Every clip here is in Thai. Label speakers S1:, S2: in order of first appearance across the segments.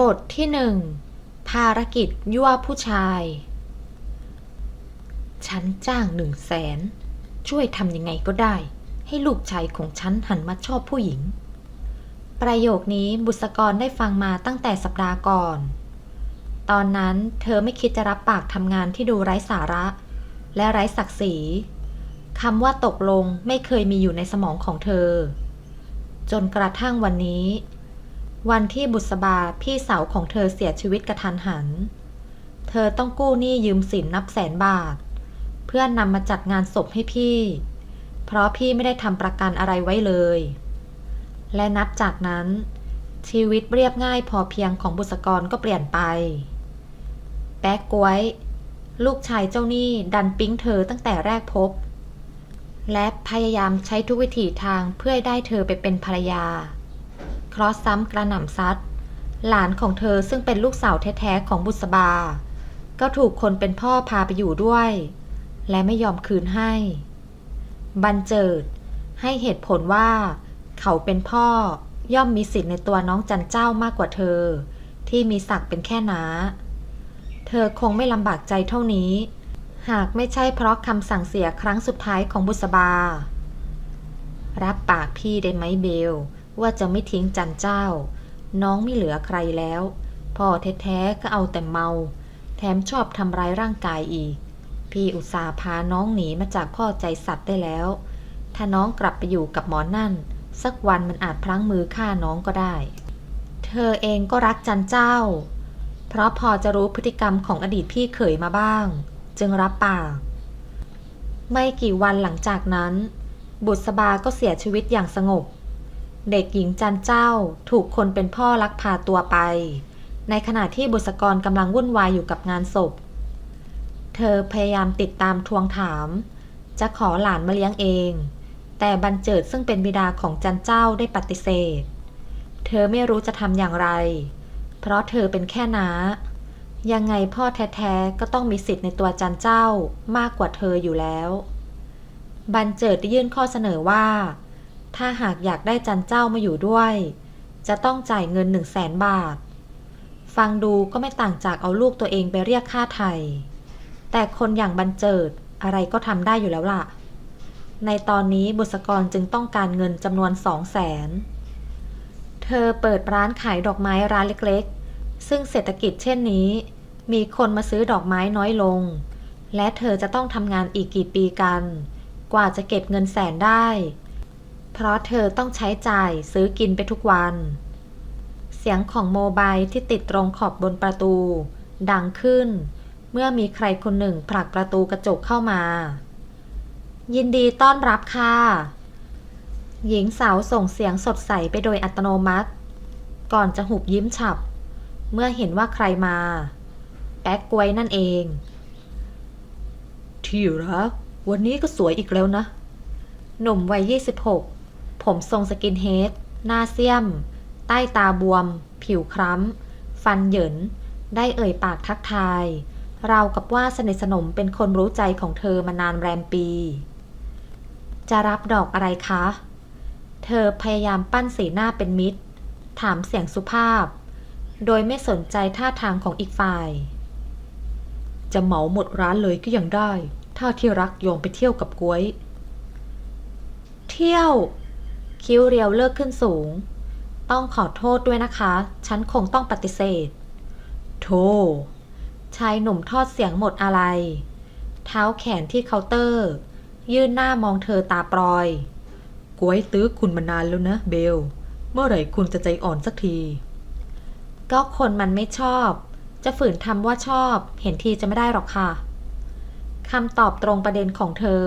S1: บทที่หนึ่งภารกิจยั่วผู้ชาย ฉันจ้างหนึ่งแสน ช่วยทำยังไงก็ได้ ให้ลูกชายของฉันหันมาชอบผู้หญิง ประโยคนี้บุษกรได้ฟังมาตั้งแต่สัปดาห์ก่อน ตอนนั้นเธอไม่คิดจะรับปากทำงานที่ดูไร้สาระ และไร้ศักดิ์ศรีคำว่าตกลงไม่เคยมีอยู่ในสมองของเธอ จนกระทั่งวันนี้ วันที่บุษบาพี่สาวของเธอเสียชีวิตกระทันหัน เธอต้องกู้หนี้ยืมสินนับแสนบาท เพื่อนนำมาจัดงานศพให้พี่ เพราะพี่ไม่ได้ทำประกันอะไรไว้เลย และนับจากนั้น ชีวิตเรียบง่ายพอเพียงของบุษกรก็เปลี่ยนไป แป๊กกวย ลูกชายเจ้าหนี้ดันปิ๊งเธอตั้งแต่แรกพบ และพยายามใช้ทุกวิถีทางเพื่อได้เธอไปเป็นภรรยา เคราะห์ซ้ำกระหน่ำซัด หลานของเธอซึ่งเป็นลูกสาวแท้ๆของบุษบา ก็ถูกคนเป็นพ่อพาไปอยู่ด้วย และไม่ยอมคืนให้ บันเจิด ให้เหตุผลว่า เขาเป็นพ่อย่อมมีสิทธิ์ในตัวน้องจันเจ้ามากกว่าเธอ ที่มีศักดิ์เป็นแค่น้า เธอคงไม่ลำบากใจเท่านี้ หากไม่ใช่เพราะคำสั่งเสียครั้งสุดท้ายของบุษบา รับปากพี่ได้ไหมเบล ว่าจะไม่ทิ้งจันเจ้า น้องไม่เหลือใครแล้ว พ่อแท้ๆก็เอาแต่เมา แถมชอบทำร้ายร่างกายอีก พี่อุตสาพาน้องหนีมาจากพ่อใจสัตว์ได้แล้ว ถ้าน้องกลับไปอยู่กับหมอนั่น สักวันมันอาจพลั้งมือฆ่าน้องก็ได้ เธอเองก็รักจันเจ้า เพราะพอจะรู้พฤติกรรมของอดีตพี่เขยมาบ้าง จึงรับปากไม่กี่วันหลังจากนั้น บุษบาก็เสียชีวิตอย่างสงบ เด็กหญิงจันเจ้าถูกคนเป็นพ่อลักพาตัวไป ในขณะที่บุษกรกำลังวุ่นวายอยู่กับงานศพ เธอพยายามติดตามทวงถาม จะขอหลานมาเลี้ยงเอง แต่บันเจิดซึ่งเป็นบิดาของจันเจ้าได้ปฏิเสธ เธอไม่รู้จะทำอย่างไร เพราะเธอเป็นแค่น้า ยังไงพ่อแท้ๆก็ต้องมีสิทธิ์ในตัวจันเจ้ามากกว่าเธออยู่แล้ว บันเจิดได้ยื่นข้อเสนอว่า ถ้าหากอยากได้จันเจ้ามาอยู่ด้วย จะต้องจ่ายเงินหนึ่งแสนบาท ฟังดูก็ไม่ต่างจากเอาลูกตัวเองไปเรียกค่าไถ่แต่คนอย่างบันเจิดอะไรก็ทำได้อยู่แล้วล่ะ ในตอนนี้บุษกรจึงต้องการเงินจำนวนสองแสน เธอเปิดร้านขายดอกไม้ร้านเล็กๆ ซึ่งเศรษฐกิจเช่นนี้ มีคนมาซื้อดอกไม้น้อยลง และเธอจะต้องทำงานอีกกี่ปีกัน กว่าจะเก็บเงินแสนได้ เพราะเธอต้องใช้จ่ายซื้อกินไปทุกวัน เสียงของโมบายที่ติดตรงขอบบนประตู ดังขึ้น เมื่อมีใครคนหนึ่งผลักประตูกระจกเข้ามา ยินดีต้อนรับค่ะ หญิงสาวส่งเสียงสดใสไปโดยอัตโนมัติ ก่อนจะหุบยิ้มฉับ เมื่อเห็นว่าใครมา แป๊กกวยนั่นเอง ที่รักวันนี้ก็สวยอีกแล้วนะ หนุ่มวัย 26 ผมทรงสกินเฮด หน้าเสี้ยม ใต้ตาบวม ผิวคล้ำ ฟันเหยิน ได้เอ่ยปากทักทาย เรากับว่าสนิทสนมเป็นคนรู้ใจของเธอมานานแรมปี จะรับดอกอะไรคะ เธอพยายามปั้นสีหน้าเป็นมิตร ถามเสียงสุภาพ โดยไม่สนใจท่าทางของอีกฝ่าย จะเหมาหมดร้านเลยก็ยังได้ ถ้าที่รักยอมไปเที่ยวกับกวย เที่ยว คิ้วเรียวเลิกขึ้นสูง ต้องขอโทษด้วยนะคะ ฉันคงต้องปฏิเสธ โธ่ชายหนุ่มทอดเสียงหมดอะไร เท้าแขนที่เคาน์เตอร์ ยื่นหน้ามองเธอตาปลอยกวยตื้อคุณมานานแล้วนะเบล เมื่อไหร่คุณจะใจอ่อนสักที ก็คนมันไม่ชอบ จะฝืนทำว่าชอบ เห็นทีจะไม่ได้หรอกค่ะคำตอบตรงประเด็นของเธอ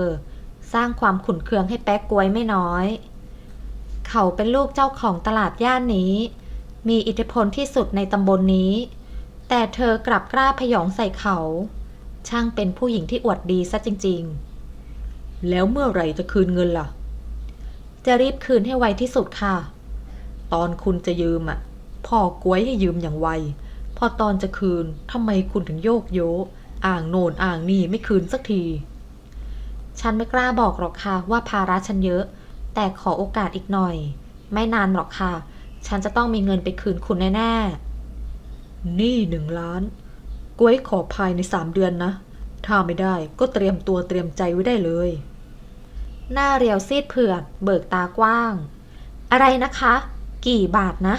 S1: สร้างความขุนเคืองให้แป๊กกวยไม่น้อย เขาเป็นลูกเจ้าของตลาดย่านนี้ มีอิทธิพลที่สุดในตำบลนนี้ แต่เธอกลับกล้าพยองใส่เขา ช่างเป็นผู้หญิงที่อวดดีซะจริง ๆ แล้วเมื่อไหร่จะคืนเงินล่ะ จะรีบคืนให้ไวที่สุดค่ะ ตอนคุณจะยืมอะ พ่อกวยให้ยืมอย่างไว พอตอนจะคืนทำไมคุณถึงโยกโยอ่างโน่นอ่างนี่ไม่คืนสักที ฉันไม่กล้าบอกหรอกค่ะว่าภาระฉันเยอะ แต่ขอโอกาสอีกหน่อย ไม่นานหรอกค่ะ ฉันจะต้องมีเงินไปคืนคุณแน่
S2: นี่หนึ่งล้านกล้วยขอภายในสามเดือนนะ ถ้าไม่ได้ก็เตรียมตัวเตรียมใจไว้ได้เลย
S1: หน้าเรียวซีดเผือดเบิกตากว้าง อะไรนะคะ กี่บาทนะ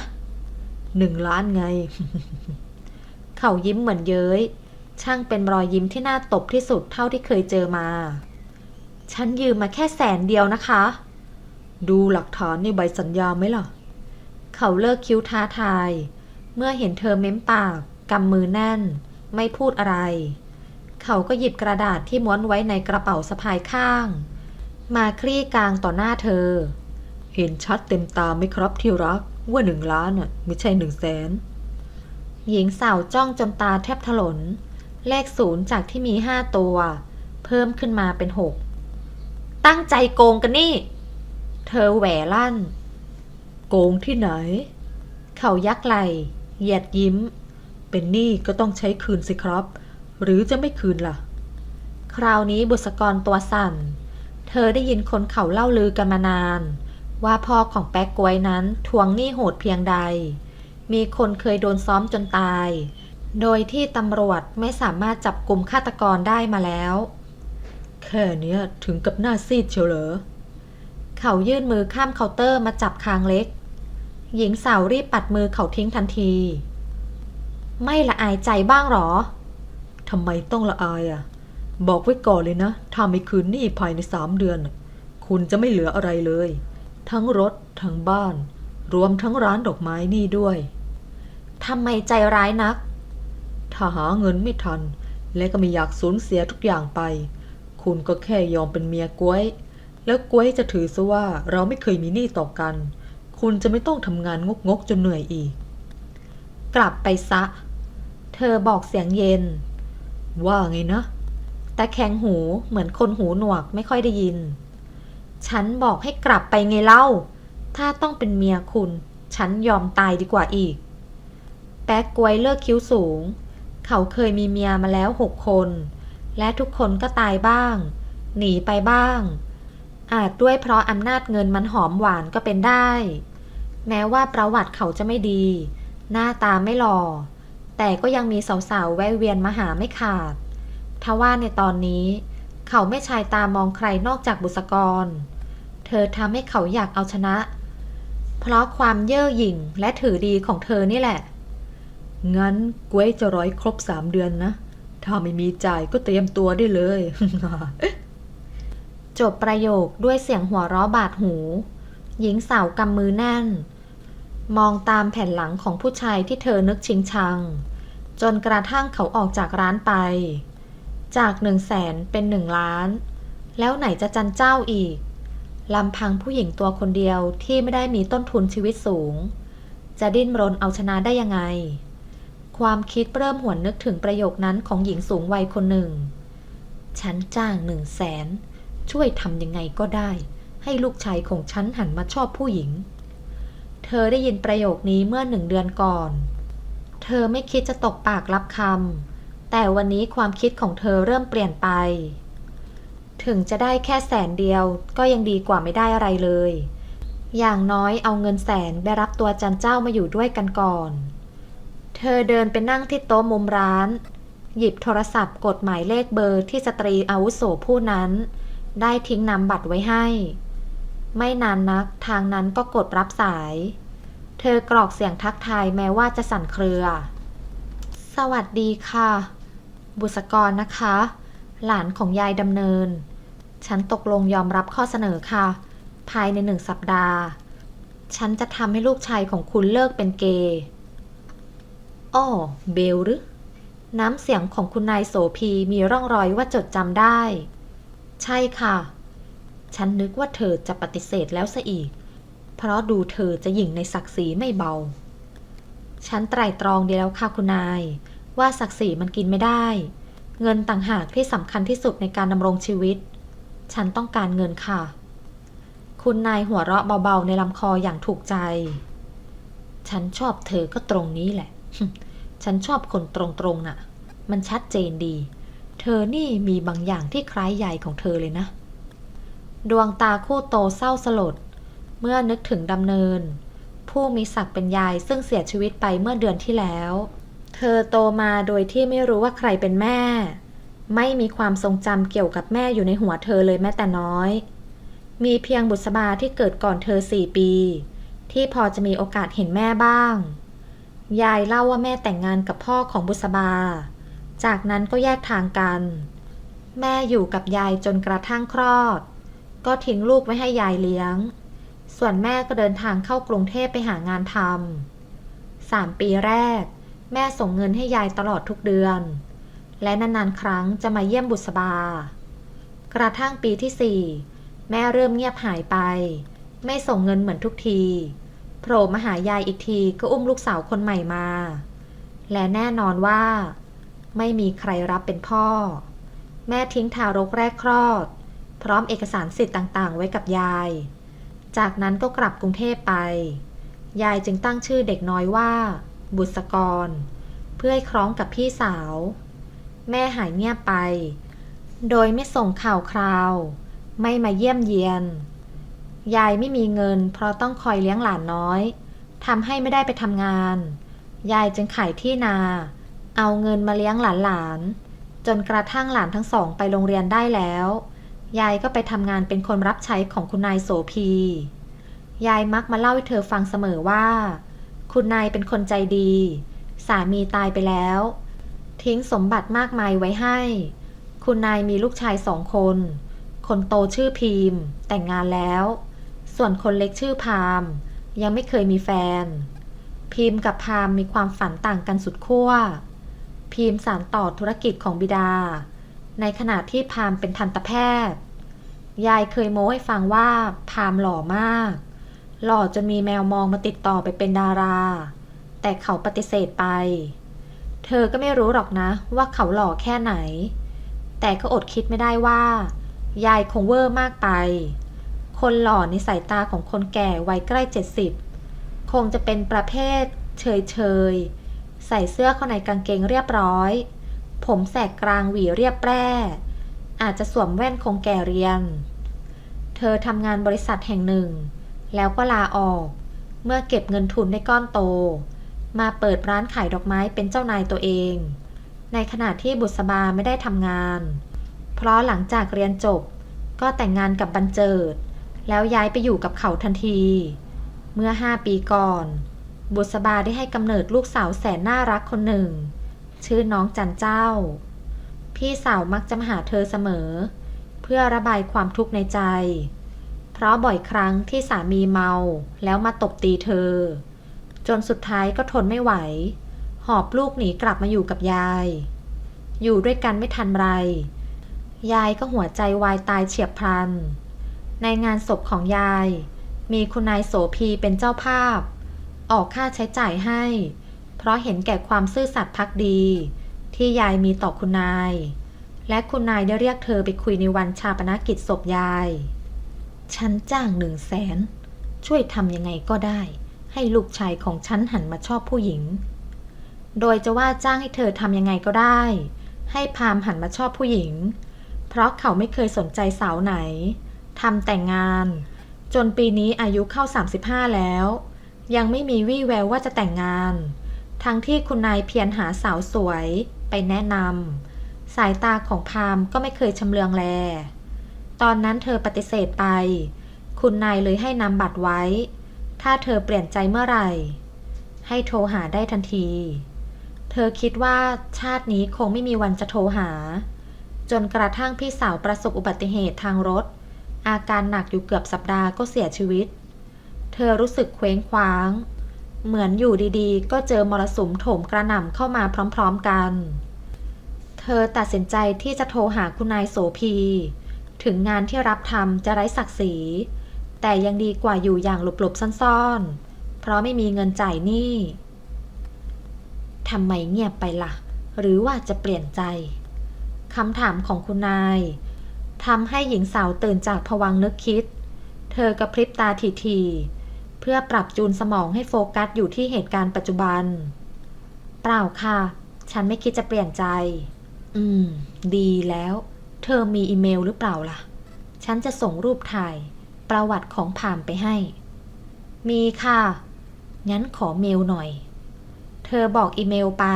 S2: หนึ่งล้านไง
S1: เขายิ้มเหมือนเย้ย ช่างเป็นรอยยิ้มที่น่าตบที่สุดเท่าที่เคยเจอมา ฉันยืมมาแค่แสนเดียวนะคะ
S2: ดูหลักฐานในใบสัญญาไหมล่ะ
S1: เขาเลิกคิ้วท้าทาย เมื่อเห็นเธอเม้มปากกำมือแน่น ไม่พูดอะไร เขาก็หยิบกระดาษที่ม้วนไว้ในกระเป๋าสะพายข้าง มาคลี่กลางต่อหน้าเธอ
S2: เห็นชัดเต็มตาไหมครับที่รักว่าหนึ่งล้านอะไม่ใช่หนึ่งแสน
S1: หญิงสาวจ้องจนตาแทบถลน เลขศูนย์จากที่มีห้าตัว เพิ่มขึ้นมาเป็นหกตั้งใจโกงกันนี่ เธอแหวลั่น
S2: โกงที่ไหน
S1: เขายักไหลเหยียดยิ้ม
S2: เป็นหนี้ก็ต้องใช้คืนสิครับ หรือจะไม่คืนล่ะ
S1: คราวนี้บุษกรตัวสั่น เธอได้ยินคนเขาเล่าลือกันมานาน ว่าพ่อของแป๊กกวยนั้นทวงหนี้โหดเพียงใด มีคนเคยโดนซ้อมจนตาย โดยที่ตำรวจไม่สามารถจับกลุ่มฆาตกรได้มาแล้ว
S2: แค่เนี้ยถึงกับหน้าซีดเชียวเหรอ
S1: เขายื่นมือข้ามเคาน์เตอร์มาจับคางเล็ก หญิงสาวรีบปัดมือเขาทิ้งทันที ไม่ละอายใจบ้างหรอ
S2: ทำไมต้องละอายอะ บอกไว้ก่อนเลยนะถ้าไม่คืนหนี้ภายในสามเดือน คุณจะไม่เหลืออะไรเลย ทั้งรถ ทั้งบ้าน รวมทั้งร้านดอกไม้นี่ด้วย
S1: ทำไมใจร้ายนัก
S2: ถ้าหาเงินไม่ทัน และก็ไม่อยากสูญเสียทุกอย่างไป คุณก็แค่ยอมเป็นเมียกล้วย แล้วกล้วยจะถือซะว่าเราไม่เคยมีหนี้ต่อกัน คุณจะไม่ต้องทำงานงกงกจนเหนื่อยอีก
S1: กลับไปซะ เธอบอกเสียงเย็น
S2: ว่าไงนะ
S1: แต่แข็งหูเหมือนคนหูหนวกไม่ค่อยได้ยิน ฉันบอกให้กลับไปไงเล่า ถ้าต้องเป็นเมียคุณ ฉันยอมตายดีกว่าอีก แป๊กกวยเลิกคิ้วสูง เขาเคยมีเมียมาแล้วหกคน และทุกคนก็ตายบ้าง หนีไปบ้าง อาจด้วยเพราะอำนาจเงินมันหอมหวานก็เป็นได้ แม้ว่าประวัติเขาจะไม่ดี หน้าตาไม่หล่อ แต่ก็ยังมีสาวๆ แวะเวียนมาหาไม่ขาด ทว่าในตอนนี้ เขาไม่ชายตามองใครนอกจากบุษกร เธอทำให้เขาอยากเอาชนะ เพราะความเย่อหยิ่งและถือดีของเธอนี่แหละ
S2: งั้นก้วยจะร้อยครบสามเดือนนะ ถ้าไม่มีจ่ายก็เตรียมตัวได้เลย
S1: จบประโยคด้วยเสียงหัวเราะบาดหู หญิงสาวกำมือแน่น มองตามแผ่นหลังของผู้ชายที่เธอนึกชิงชัง จนกระทั่งเขาออกจากร้านไป จากหนึ่งแสนเป็นหนึ่งล้าน แล้วไหนจะจันเจ้าอีกลำพังผู้หญิงตัวคนเดียวที่ไม่ได้มีต้นทุนชีวิตสูง จะดิ้นรนเอาชนะได้ยังไง ความคิดเริ่มหวนนึกถึงประโยคนั้นของหญิงสูงวัยคนหนึ่ง ฉันจ้างหนึ่งแสน ช่วยทำยังไงก็ได้ ให้ลูกชายของฉันหันมาชอบผู้หญิง เธอได้ยินประโยคนี้เมื่อหนึ่งเดือนก่อน เธอไม่คิดจะตกปากรับคำแต่วันนี้ความคิดของเธอเริ่มเปลี่ยนไป ถึงจะได้แค่แสนเดียวก็ยังดีกว่าไม่ได้อะไรเลย อย่างน้อยเอาเงินแสนไปรับตัวจันเจ้ามาอยู่ด้วยกันก่อน เธอเดินไปนั่งที่โต๊ะมุมร้านหยิบโทรศัพท์กดหมายเลขเบอร์ที่สตรีอาวุโสผู้นั้น ได้ทิ้งนำบัตรไว้ให้ ไม่นานนักทางนั้นก็กดรับสาย เธอกรอกเสียงทักทายแม้ว่าจะสั่นเครือ สวัสดีค่ะ บุษกรนะคะ หลานของยายดำเนิน ฉันตกลงยอมรับข้อเสนอค่ะ ภายในหนึ่งสัปดาห์ ฉันจะทำให้ลูกชายของคุณเลิกเป็นเกย์อ้อเบลหรือน้ำเสียงของคุณนายโสพีมีร่องรอยว่าจดจำได้ ใช่ค่ะ ฉันนึกว่าเธอจะปฏิเสธแล้วซะอีก เพราะดูเธอจะหยิ่งในศักดิ์ศรีไม่เบา ฉันไตร่ตรองดีแล้วค่ะคุณนาย ว่าศักดิ์ศรีมันกินไม่ได้ เงินต่างหากที่สำคัญที่สุดในการดำรงชีวิต ฉันต้องการเงินค่ะ คุณนายหัวเราะเบาๆในลำคออย่างถูกใจ ฉันชอบเธอก็ตรงนี้แหละ ฉันชอบคนตรงๆน่ะ มันชัดเจนดี เธอนี่มีบางอย่างที่คล้ายยายของเธอเลยนะ ดวงตาคู่โตเศร้าสลด เมื่อนึกถึงดำเนิน ผู้มีศักดิ์เป็นยายซึ่งเสียชีวิตไปเมื่อเดือนที่แล้วเธเธอโตมาโดยที่ไม่รู้ว่าใครเป็นแม่ ไม่มีความทรงจำเกี่ยวกับแม่อยู่ในหัวเธอเลยแม้แต่น้อย มีเพียงบุษบาที่เกิดก่อนเธอสี่ปี ที่พอจะมีโอกาสเห็นแม่บ้าง ยายเล่าว่าแม่แต่งงานกับพ่อของบุษบา จากนั้นก็แยกทางกัน แม่อยู่กับยายจนกระทั่งคลอด ก็ทิ้งลูกไว้ให้ยายเลี้ยง ส่วนแม่ก็เดินทางเข้ากรุงเทพไปหางานทำสามปีแรก แม่ส่งเงินให้ยายตลอดทุกเดือน และนานๆครั้งจะมาเยี่ยมบุษบา กระทั่งปีที่สี่แม่เริ่มเงียบหายไป ไม่ส่งเงินเหมือนทุกทีโผล่มาหายายอีกทีก็อุ้มลูกสาวคนใหม่มา และแน่นอนว่า ไม่มีใครรับเป็นพ่อ แม่ทิ้งทารกแรกคลอด พร้อมเอกสารสิทธิ์ต่างๆ ไว้กับยาย จากนั้นก็กลับกรุงเทพไป ยายจึงตั้งชื่อเด็กน้อยว่า บุษกร เพื่อให้คล้องกับพี่สาว แม่หายเงียบไป โดยไม่ส่งข่าวคราว ไม่มาเยี่ยมเยียน ยายไม่มีเงิน เพราะต้องคอยเลี้ยงหลานน้อยทำให้ไม่ได้ไปทำงาน ยายจึงขายที่นา เอาเงินมาเลี้ยงหลานๆ จนกระทั่งหลานทั้งสองไปโรงเรียนได้แล้ว ยายก็ไปทำงานเป็นคนรับใช้ของคุณนายโสพี ยายมักมาเล่าให้เธอฟังเสมอว่า คุณนายเป็นคนใจดี สามีตายไปแล้ว ทิ้งสมบัติมากมายไว้ให้ คุณนายมีลูกชายสองคน คนโตชื่อพีม แต่งงานแล้ว ส่วนคนเล็กชื่อพามยังไม่เคยมีแฟน พีมกับพามมีความฝันต่างกันสุดขั้ว พีมสานต่อธุรกิจของบิดา ในขณะที่พามเป็นทันตแพทย์ ยายเคยโม้ให้ฟังว่าพามหล่อมาก หล่อจนมีแมวมองมาติดต่อไปเป็นดารา แต่เขาปฏิเสธไป เธอก็ไม่รู้หรอกนะว่าเขาหล่อแค่ไหน แต่ก็อดคิดไม่ได้ว่า ยายคงเวอร์มากไป คนหล่อในสายตาของคนแก่วัยใกล้เจ็ดสิบคงจะเป็นประเภทเฉยเฉย ใส่เสื้อเข้าในกางเกงเรียบร้อย ผมแสกกลางหวีเรียบแปร่อาจจะสวมแว่นคงแก่เรียน เธอทำงานบริษัทแห่งหนึ่ง แล้วก็ลาออก เมื่อเก็บเงินทุนได้ก้อนโต มาเปิดร้านขายดอกไม้เป็นเจ้านายตัวเอง ในขณะที่บุษบาไม่ได้ทำงาน เพราะหลังจากเรียนจบ ก็แต่งงานกับบันเจิด แล้วย้ายไปอยู่กับเขาทันที เมื่อห้าปีก่อน บุษบาได้ให้กำเนิดลูกสาวแสนน่ารักคนหนึ่ง ชื่อน้องจันเจ้า พี่สาวมักจะมาหาเธอเสมอ เพื่อระบายความทุกข์ในใจ เพราะบ่อยครั้งที่สามีเมาแล้วมาตบตีเธอ จนสุดท้ายก็ทนไม่ไหว หอบลูกหนีกลับมาอยู่กับยาย อยู่ด้วยกันไม่ทันไร ยายก็หัวใจวายตายเฉียบพลัน ในงานศพของยาย มีคุณนายโสพีเป็นเจ้าภาพ ออกค่าใช้จ่ายให้ เพราะเห็นแก่ความซื่อสัตย์พักดี ที่ยายมีต่อคุณนาย และคุณนายได้เรียกเธอไปคุยในวันชาปนกิจศพยาย ฉันจ้างหนึ่งแสน ช่วยทำยังไงก็ได้ ให้ลูกชายของฉันหันมาชอบผู้หญิง โดยจะว่าจ้างให้เธอทำยังไงก็ได้ ให้พามหันมาชอบผู้หญิง เพราะเขาไม่เคยสนใจสาวไหนทำแต่งงาน จนปีนี้อายุเข้า 35 แล้ว ยังไม่มีวี่แววว่าจะแต่งงาน ทั้งที่คุณนายเพียรหาสาวสวยไปแนะนำสายตาของพามก็ไม่เคยชำเลืองแล ตอนนั้นเธอปฏิเสธไป คุณนายเลยให้นำบัตรไว้ ถ้าเธอเปลี่ยนใจเมื่อไหร่ ให้โทรหาได้ทันที เธอคิดว่าชาตินี้คงไม่มีวันจะโทรหา จนกระทั่งพี่สาวประสบอุบัติเหตุทางรถ อาการหนักอยู่เกือบสัปดาห์ก็เสียชีวิต เธอรู้สึกเคว้งคว้าง เหมือนอยู่ดีๆ ก็เจอมรสุมโถมกระหน่ำเข้ามาพร้อมๆกัน เธอตัดสินใจที่จะโทรหาคุณนายโสพี ถึงงานที่รับทำจะไร้ศักดิ์ศรี แต่ยังดีกว่าอยู่อย่างหลบๆซ่อนๆ เพราะไม่มีเงินจ่ายหนี้ทำไมเงียบไปละ่ะ หรือว่าจะเปลี่ยนใจคำถามของคุณนายทำให้หญิงสาวตื่นจากผวังนึกคิด เธอกระพริบตาทีๆเพื่อปรับจูนสมองให้โฟกัสอยู่ที่เหตุการณ์ปัจจุบัน เปล่าค่ะ ฉันไม่คิดจะเปลี่ยนใจ อืม ดีแล้ว เธอมีอีเมลหรือเปล่าล่ะ ฉันจะส่งรูปถ่าย ประวัติของพามไปให้ มีค่ะ งั้นขอเมลหน่อย เธอบอกอีเมลไป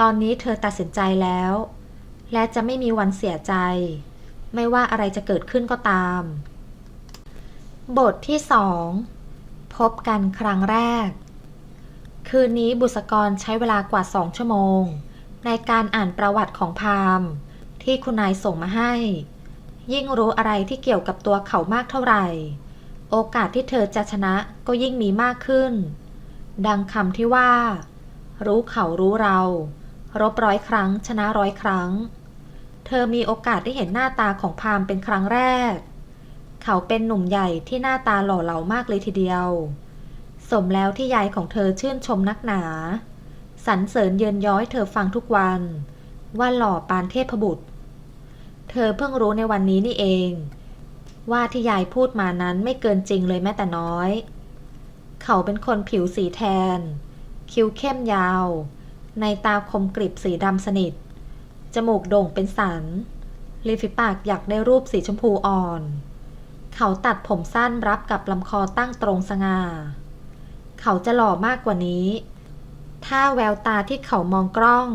S1: ตอนนี้เธอตัดสินใจแล้ว และจะไม่มีวันเสียใจ ไม่ว่าอะไรจะเกิดขึ้นก็ตาม บทที่สอง พบกันครั้งแรก คืนนี้บุษกรใช้เวลากว่าสองชั่วโมง ในการอ่านประวัติของพามที่คุณนายส่งมาให้ ยิ่งรู้อะไรที่เกี่ยวกับตัวเขามากเท่าไหร่ โอกาสที่เธอจะชนะก็ยิ่งมีมากขึ้น ดังคำที่ว่า รู้เขารู้เรา รบร้อยครั้งชนะร้อยครั้ง เธอมีโอกาสได้เห็นหน้าตาของพามเป็นครั้งแรก เขาเป็นหนุ่มใหญ่ที่หน้าตาหล่อเหลามากเลยทีเดียว สมแล้วที่ยายของเธอชื่นชมนักหนาสรรเสริญเยินย้อยเธอฟังทุกวัน ว่าหล่อปานเทพบุตร เธอเพิ่งรู้ในวันนี้นี่เอง ว่าที่ยายพูดมานั้นไม่เกินจริงเลยแม้แต่น้อย เขาเป็นคนผิวสีแทน คิ้วเข้มยาว ในตาคมกริบสีดำสนิท จมูกโด่งเป็นสันริมฝีปากอยากได้รูปสีชมพูอ่อน เขาตัดผมสั้นรับกับลำคอตั้งตรงสง่า เขาจะหล่อมากกว่านี้ ถ้าแววตาที่เขามองกล้อง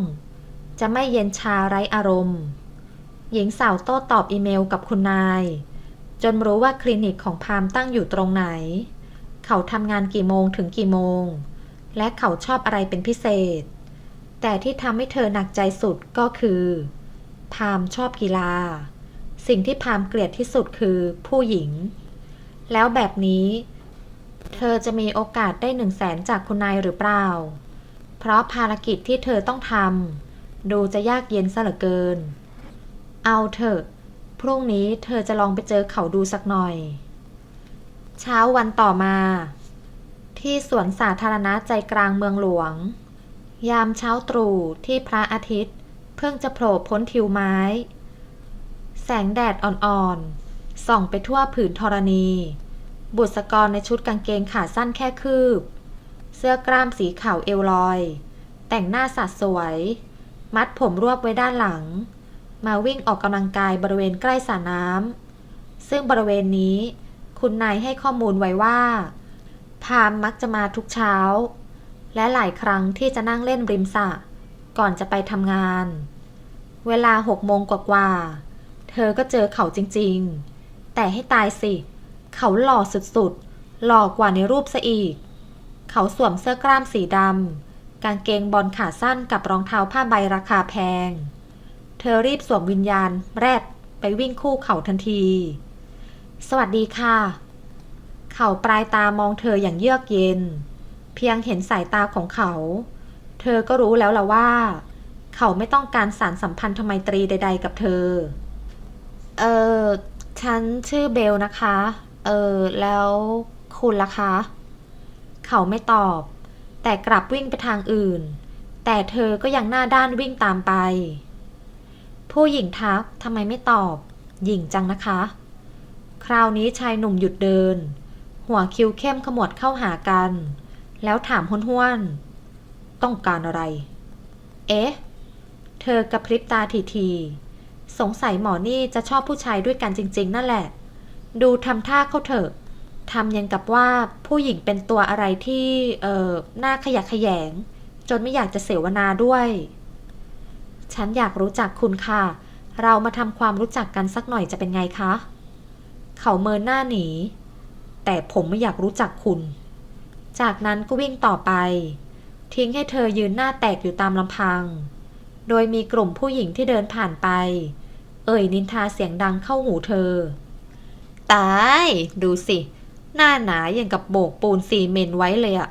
S1: จะไม่เย็นชาไร้อารมณ์ หญิงสาวโต้ตอบอีเมลกับคุณนาย จนรู้ว่าคลินิกของพามตั้งอยู่ตรงไหน เขาทำงานกี่โมงถึงกี่โมง และเขาชอบอะไรเป็นพิเศษ แต่ที่ทำให้เธอหนักใจสุดก็คือ พามชอบกีฬา สิ่งที่พามเกลียดที่สุดคือผู้หญิง แล้วแบบนี้ เธอจะมีโอกาสได้หนึ่งแสนจากคุณนายหรือเปล่า เพราะภารกิจที่เธอต้องทำดูจะยากเย็นซะเหลือเกิน เอาเถอะ พรุ่งนี้เธอจะลองไปเจอเขาดูสักหน่อย เช้าวันต่อมา ที่สวนสาธารณะใจกลางเมืองหลวง ยามเช้าตรู่ที่พระอาทิตย์ เพิ่งจะโผล่พ้นทิวไม้ แสงแดดอ่อนๆ ส่องไปทั่วผืนธรณี บุษกรในชุดกางเกงขาสั้นแค่คืบ เสื้อกล้ามสีขาวเอวลอย แต่งหน้าสัดสวย มัดผมรวบไว้ด้านหลัง มาวิ่งออกกำลังกายบริเวณใกล้สระน้ำ ซึ่งบริเวณนี้คุณนายให้ข้อมูลไว้ว่า พามมักจะมาทุกเช้า และหลายครั้งที่จะนั่งเล่นริมสระก่อนจะไปทำงาน เวลาหกโมงกว่าๆ เธอก็เจอเขาจริงๆ แต่ให้ตายสิ เขาหล่อสุดๆ หล่อกว่าในรูปซะอีก เขาสวมเสื้อกล้ามสีดำ กางเกงบอลขาสั้นกับรองเท้าผ้าใบราคาแพง เธอรีบสวมวิญญาณแรดไปวิ่งคู่เขาทันที สวัสดีค่ะ เขาปลายตามองเธออย่างเยือกเย็น เพียงเห็นสายตาของเขา เธอก็รู้แล้วล่ะว่า เขาไม่ต้องการสารสัมพันธไมตรีใด ๆ กับเธอ เออฉันชื่อเบลนะคะ เออแล้วคุณล่ะคะ เขาไม่ตอบ แต่กลับวิ่งไปทางอื่น แต่เธอก็ยังหน้าด้านวิ่งตามไป ผู้หญิงทักทำไมไม่ตอบ หญิงจังนะคะ คราวนี้ชายหนุ่มหยุดเดิน หัวคิ้วเข้มขมวดเข้าหากัน แล้วถามห้วนๆต้องการอะไร เอ๊ะ เธอกระพริบตาทีๆ สงสัยหมอนี่จะชอบผู้ชายด้วยกันจริง ๆ นั่นแหละ ดูทำท่าเขาเถอะทำยังกับว่าผู้หญิงเป็นตัวอะไรที่ เอ่อหน้าขยะแขยง จนไม่อยากจะเสวนาด้วย ฉันอยากรู้จักคุณค่ะ เรามาทำความรู้จักกันสักหน่อยจะเป็นไงคะ เขาเมินหน้าหนี แต่ผมไม่อยากรู้จักคุณ จากนั้นก็วิ่งต่อไป ทิ้งให้เธอยืนหน้าแตกอยู่ตามลำพัง โดยมีกลุ่มผู้หญิงที่เดินผ่านไป เอ่ยนินทาเสียงดังเข้าหูเธอ ตาย ดูสิ หน้าหนาอย่างกับโบกปูนซีเมนไว้เลยอะ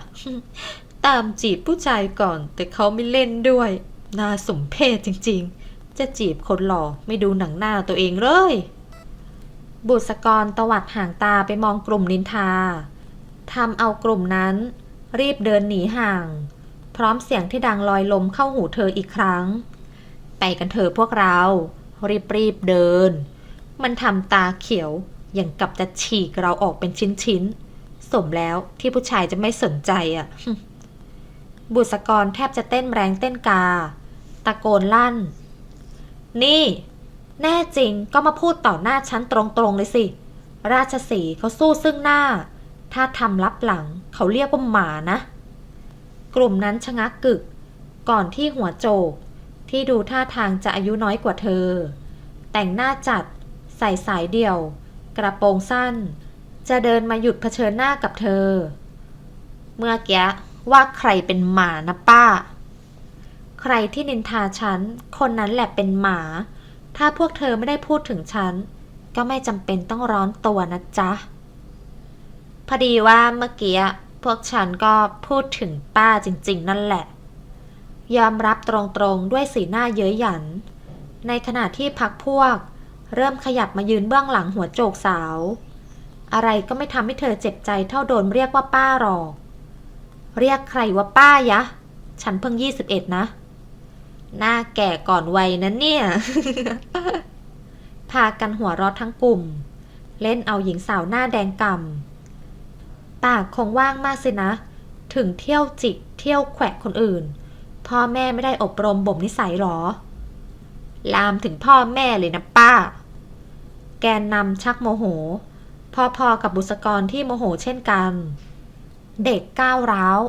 S1: ตามจีบผู้ชายก่อน แต่เขาไม่เล่นด้วย น่าสมเพชจริง ๆ จะจีบคนหล่อไม่ดูหนังหน้าตัวเองเลย บุษกรตวัดห่างตาไปมองกลุ่มนินทาทำเอากลุ่มนั้น รีบเดินหนีห่าง พร้อมเสียงที่ดังลอยลมเข้าหูเธออีกครั้ง ไปกันเถอะพวกเรา รีบๆเดิน มันทำตาเขียวอย่างกับจะฉีกเราออกเป็นชิ้นๆ สมแล้วที่ผู้ชายจะไม่สนใจอะ บุษกรแทบจะเต้นแรงเต้นกา ตะโกนลั่น นี่ แน่จริงก็มาพูดต่อหน้าฉันตรงๆเลยสิ ราชสีเขาสู้ซึ่งหน้า ถ้าทำลับหลังเขาเรียกว่าหมานะ กลุ่มนั้นชะงักกึก ก่อนที่หัวโจก ที่ดูท่าทางจะอายุน้อยกว่าเธอ แต่งหน้าจัด ใส่สายเดี่ยว กระโปรงสั้น จะเดินมาหยุดเผชิญหน้ากับเธอ เมื่อกี้ว่าใครเป็นหมานะป้า ใครที่นินทาฉัน คนนั้นแหละเป็นหมา ถ้าพวกเธอไม่ได้พูดถึงฉัน ก็ไม่จำเป็นต้องร้อนตัวนะจ๊ะ พอดีว่าเมื่อกี้พวกฉันก็พูดถึงป้าจริง ๆ นั่นแหละ ยอมรับตรงๆด้วยสีหน้าเย้ยหยัน ในขณะที่พักพวก เริ่มขยับมายืนเบื้องหลังหัวโจกสาว อะไรก็ไม่ทำให้เธอเจ็บใจเท่าโดนเรียกว่าป้าหรอก เรียกใครว่าป้ายะ ฉันเพิ่งยี่สิบเอ็ดนะ หน้าแก่ก่อนวัยนั้นเนี่ย พากันหัวเรอดทั้งกลุ่ม เล่นเอาหญิงสาวหน้าแดงกำ่ำปากคงว่างมากสินะ ถึงเที่ยวจิกเที่ยวแขวะคนอื่น พ่อแม่ไม่ได้อบรมบ่มนิสัยหรอ ลามถึงพ่อแม่เลยนะป้า แกนนำชักโมโห พอๆกับบุษกรที่โมโหเช่นกัน เด็กก้าวร้าว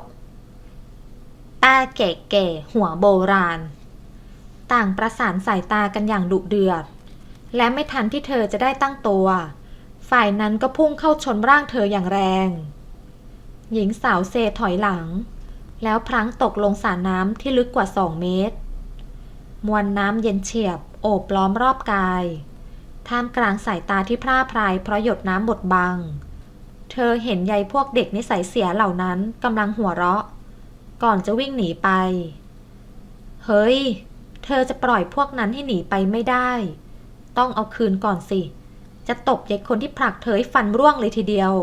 S1: ป้าแก่ๆหัวโบราณ ต่างประสานสายตากันอย่างดุเดือด และไม่ทันที่เธอจะได้ตั้งตัว ฝ่ายนั้นก็พุ่งเข้าชนร่างเธออย่างแรง หญิงสาวเซถอยหลัง แล้วพลั้งตกลงสระน้ำที่ลึกกว่าสองเมตร มวลน้ำเย็นเฉียบ โอบล้อมรอบกาย ท่ามกลางสายตาที่พร่าพรายเพราะหยดน้ำบดบัง เธอเห็นยายพวกเด็กนิสัยเสียเหล่านั้นกำลังหัวเราะ ก่อนจะวิ่งหนีไป เฮ้ย เธอจะปล่อยพวกนั้นให้หนีไปไม่ได้ ต้องเอาคืนก่อนสิ จะตบยายคนที่ผลักเธอให้ฟันร่วงเลยทีเดียว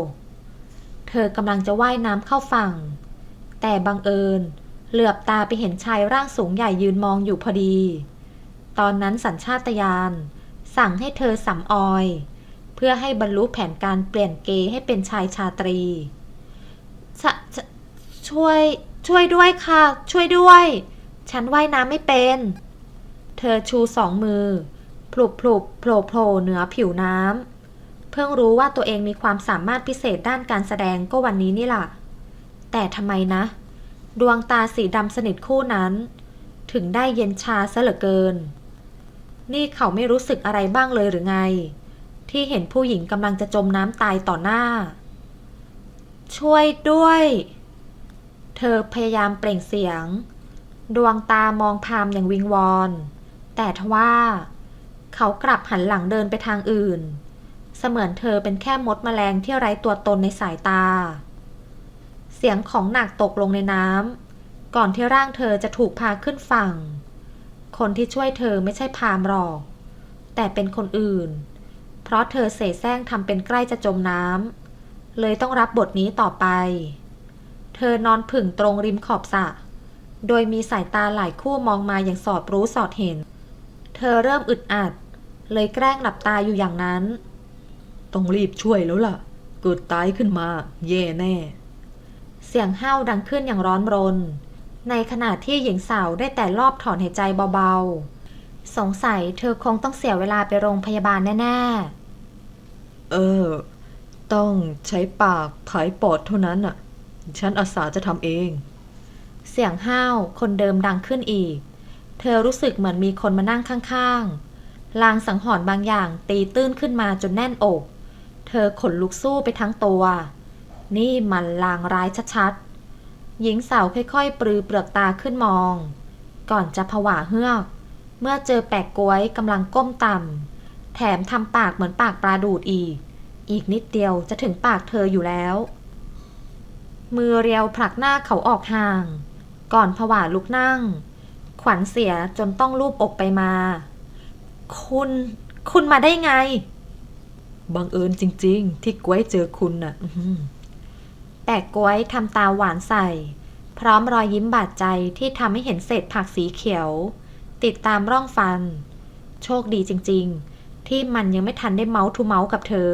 S1: เธอกำลังจะว่ายน้ำเข้าฝั่ง แต่บังเอิญ เหลือบตาไปเห็นชายร่างสูงใหญ่ยืนมองอยู่พอดี ตอนนั้นสัญชาตญาณสั่งให้เธอสำออย เพื่อให้บรรลุแผนการเปลี่ยนเกย์ให้เป็นชายชาตรีชชช่วยช่วยด้วยค่ะ ช่วยด้วย ฉันว่ายน้ำไม่เป็น เธอชูสองมือพลุบพลุบโผล่โผล่เหนือผิวน้ำเพิ่งรู้ว่าตัวเองมีความสามารถพิเศษด้านการแสดงก็วันนี้นี่ล่ะ แต่ทำไมนะ ดวงตาสีดำสนิทคู่นั้น ถึงได้เย็นชาซะเหลือเกิน นี่เขาไม่รู้สึกอะไรบ้างเลยหรือไง ที่เห็นผู้หญิงกำลังจะจมน้ำตายต่อหน้า ช่วยด้วย เธอพยายามเปล่งเสียง ดวงตามองพามอย่างวิงวอน แต่ทว่า เขากลับหันหลังเดินไปทางอื่น เสมือนเธอเป็นแค่มดแมลงที่ไร้ตัวตนในสายตา เสียงของหนักตกลงในน้ำก่อนที่ร่างเธอจะถูกพาขึ้นฝั่ง คนที่ช่วยเธอไม่ใช่พามหรอก แต่เป็นคนอื่น เพราะเธอเสแสร้งทำเป็นใกล้จะจมน้ำเลยต้องรับบทนี้ต่อไป เธอนอนผึ่งตรงริมขอบสระโดยมีสายตาหลายคู่มองมาอย่างสอดรู้สอดเห็น เธอเริ่มอึดอัด เลยแกล้งหลับตาอยู่อย่างนั้น
S2: ต้องรีบช่วยแล้วล่ะ เกิดตายขึ้นมา แย่แน่
S1: เสียงห้าวดังขึ้นอย่างร้อนรน ในขณะที่หญิงสาวได้แต่รอบถอนหายใจเบาๆ สงสัยเธอคงต้องเสียเวลาไปโรงพยาบาลแน่
S2: เออ ต้องใช้ปากผายปอดเท่านั้นอะ ฉันอาสาจะทำเอง
S1: ๆเสียงห้าวคนเดิมดังขึ้นอีก เธอรู้สึกเหมือนมีคนมานั่งข้างๆ ลางสังหรณ์บางอย่างตีตื้นขึ้นมาจนแน่นอก เธอขนลุกสู้ไปทั้งตัว นี่มันลางร้ายชัดๆ หญิงสาวค่อยๆปรือเปลือกตาขึ้นมอง ก่อนจะผวาเฮือก เมื่อเจอแปะกล้วยกำลังก้มต่ำ แถมทำปากเหมือนปากปลาดูดอีก อีกนิดเดียวจะถึงปากเธออยู่แล้ว มือเรียวผลักหน้าเขาออกห่าง ก่อนผวาลุกนั่ง ขวัญเสียจนต้องลูบอกไปมา คุณ คุณมาได้ไง
S2: บังเอิญจริง ๆ ที่ก้วยเจอคุณน่ะ
S1: แปะก้วยทำตาหวานใส่ พร้อมรอยยิ้มบาดใจที่ทำให้เห็นเศษผักสีเขียว ติดตามร่องฟัน โชคดีจริงๆ ที่มันยังไม่ทันได้เมาส์ทูเมาส์กับเธอ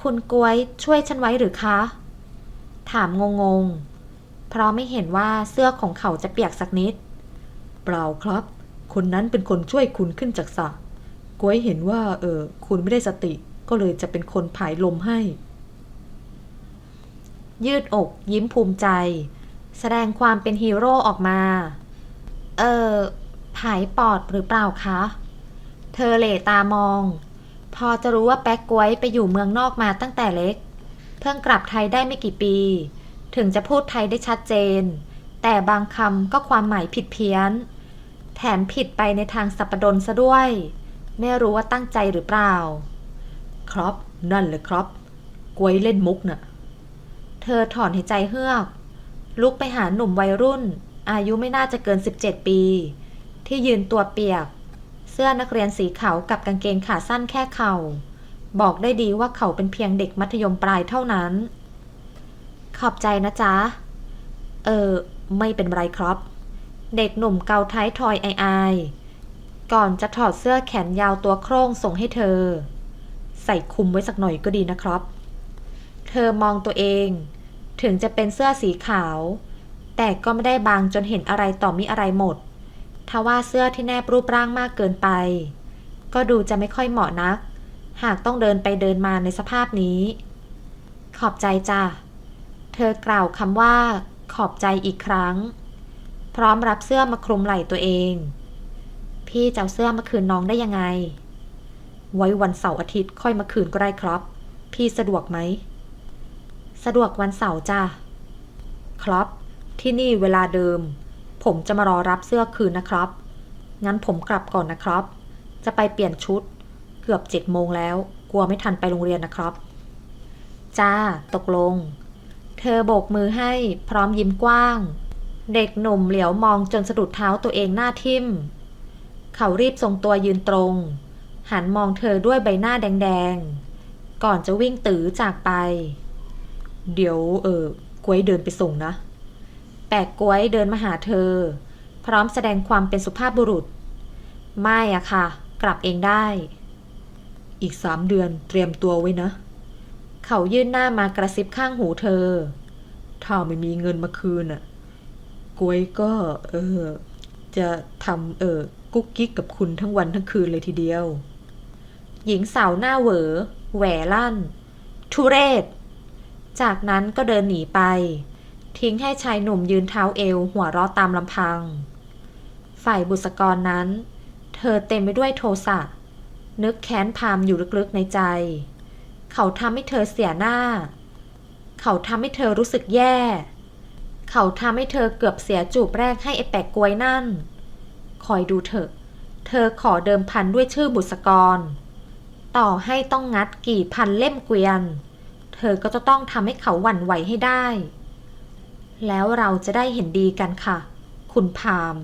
S1: คุณก้วยช่วยฉันไว้หรือคะ ถามงงๆ เพราะไม่เห็นว่าเสื้อของเขาจะเปียกสักนิด
S2: เปล่าครับ คนนั้นเป็นคนช่วยคุณขึ้นจากสระก้วยเห็นว่าเออคุณไม่ได้สติก็เลยจะเป็นคนผายลมให้
S1: ยืดอก ยิ้มภูมิใจ แสดงความเป็นฮีโร่ออกมา เออผายปอดหรือเปล่าคะ เธอเหล่ตามอง พอจะรู้ว่าแป๊กกวยไปอยู่เมืองนอกมาตั้งแต่เล็ก เพิ่งกลับไทยได้ไม่กี่ปี ถึงจะพูดไทยได้ชัดเจน แต่บางคำก็ความหมายผิดเพี้ยน แถมผิดไปในทางสัปดนซะด้วย ไม่รู้ว่าตั้งใจหรือเปล่า
S2: ครับ นั่นเลยครับ กวยเล่นมุกน่ะ
S1: ธอถอนหายใจเฮือก ลุกไปหาหนุ่มวัยรุ่น อายุไม่น่าจะเกิน 17 ปี ที่ยืนตัวเปียก เสื้อนักเรียนสีขาวกับกางเกงขาสั้นแค่เข่า บอกได้ดีว่าเขาเป็นเพียงเด็กมัธยมปลายเท่านั้น ขอบใจนะจ๊ะ เออ ไม่เป็นไรครับ เด็กหนุ่มเกาท้ายทอยไอายก่อนจะถอดเสื้อแขนยาวตัวโคร่งส่งให้เธอ ใส่คุมไว้สักหน่อยก็ดีนะครับ เธอมองตัวเอง ถึงจะเป็นเสื้อสีขาว แต่ก็ไม่ได้บางจนเห็นอะไรต่อมิอะไรหมด ทว่าเสื้อที่แนบรูปร่างมากเกินไป ก็ดูจะไม่ค่อยเหมาะนัก หากต้องเดินไปเดินมาในสภาพนี้ ขอบใจจ้ะ เธอกล่าวคำว่า ขอบใจอีกครั้ง พร้อมรับเสื้อมาคลุมไหล่ตัวเอง พี่จะเอาเสื้อมาคืนน้องได้ยังไง ไว้วันเสาร์อาทิตย์ค่อยมาคืนก็ได้ครับ พี่สะดวกไหม สะดวกวันเสาร์จ้ะครับ ที่นี่เวลาเดิม ผมจะมารอรับเสื้อคืนนะครับ งั้นผมกลับก่อนนะครับ จะไปเปลี่ยนชุด เกือบเจ็ดโมงแล้ว กลัวไม่ทันไปโรงเรียนนะครับ จ้า ตกลง เธอโบกมือให้พร้อมยิ้มกว้าง เด็กหนุ่มเหลียวมองจนสะดุดเท้าตัวเองหน้าทิ่ม เขารีบทรงตัวยืนตรง หันมองเธอด้วยใบหน้าแดงๆ ก่อนจะวิ่งตื้อจากไป
S2: เดี๋ยวเออกวยเดินไปส่งนะ
S1: แปะกล้วยเดินมาหาเธอ พร้อมแสดงความเป็นสุภาพบุรุษ ไม่อะค่ะ กลับเองได้
S2: อีกสามเดือนเตรียมตัวไว้นะ
S1: เขายื่นหน้ามากระซิบข้างหูเธอ
S2: ถ้าไม่มีเงินมาคืนน่ะกวยก็เออจะทำเออกุ๊กกิ๊กกับคุณทั้งวันทั้งคืนเลยทีเดียว
S1: หญิงสาวหน้าเหวอแหวลั่น ทุเรศ จากนั้นก็เดินหนีไป ทิ้งให้ชายหนุ่มยืนเท้าเอวหัวเราะตามลำพัง ฝ่ายบุษกรนั้น เธอเต็มไปด้วยโทสะ นึกแค้นพามอยู่ลึกๆในใจ เขาทำให้เธอเสียหน้า เขาทำให้เธอรู้สึกแย่ เขาทำให้เธอเกือบเสียจูบแรกให้ไอแปะกล้วยนั่น คอยดูเถอะ เธอขอเดิมพันด้วยชื่อบุษกร ต่อให้ต้องงัดกี่พันเล่มเกวียน เธอก็จะต้องทำให้เขาหวั่นไหวให้ได้ แล้วเราจะได้เห็นดีกันค่ะ คุณพาม